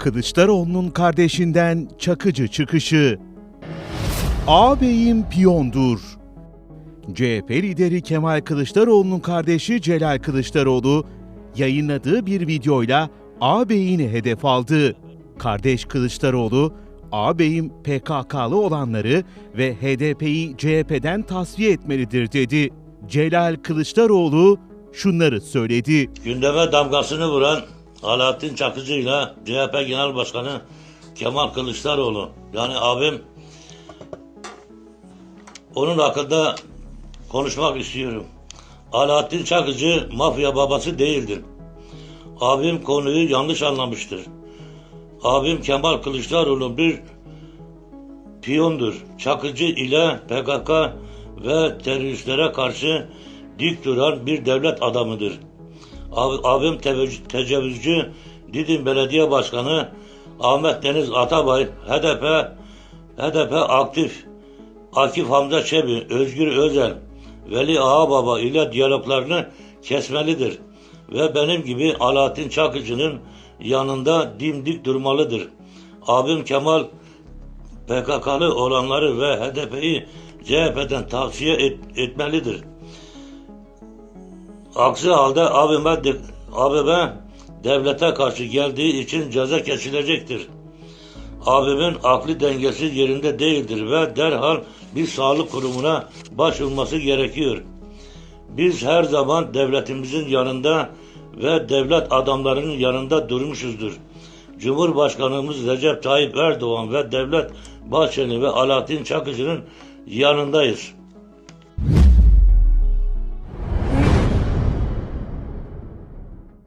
Kılıçdaroğlu'nun kardeşinden Çakıcı çıkışı. Ağabeyim piyondur. CHP lideri Kemal Kılıçdaroğlu'nun kardeşi Celal Kılıçdaroğlu yayınladığı bir videoyla ağabeyini hedef aldı. Kardeş Kılıçdaroğlu, ağabeyim PKK'lı olanları ve HDP'yi CHP'den tasfiye etmelidir dedi. Celal Kılıçdaroğlu şunları söyledi. Gündeme damgasını vuran Alaaddin Çakıcı ile CHP Genel Başkanı Kemal Kılıçdaroğlu. Yani abim onun hakkında konuşmak istiyorum. Alaaddin Çakıcı mafya babası değildir. Abim konuyu yanlış anlamıştır. Abim Kemal Kılıçdaroğlu bir piyondur. Çakıcı ile PKK ve teröristlere karşı dik duran bir devlet adamıdır. Ab- Abim tecavüzcü Didim Belediye Başkanı Ahmet Deniz Atabay, HDP, HDP aktif, Akif Hamza Çebi, Özgür Özel, Veli Ağababa ile diyaloglarını kesmelidir. Ve benim gibi Alaaddin Çakıcı'nın yanında dimdik durmalıdır. Abim Kemal PKK'lı olanları ve HDP'yi CHP'den tavsiye et- etmelidir. Aksi halde abime, de- abime devlete karşı geldiği için ceza kesilecektir. Abimin akli dengesi yerinde değildir ve derhal bir sağlık kurumuna başvurması gerekiyor. Biz her zaman devletimizin yanında ve devlet adamlarının yanında durmuşuzdur. Cumhurbaşkanımız Recep Tayyip Erdoğan ve Devlet Bahçeli ve Alaaddin Çakıcı'nın yanındayız.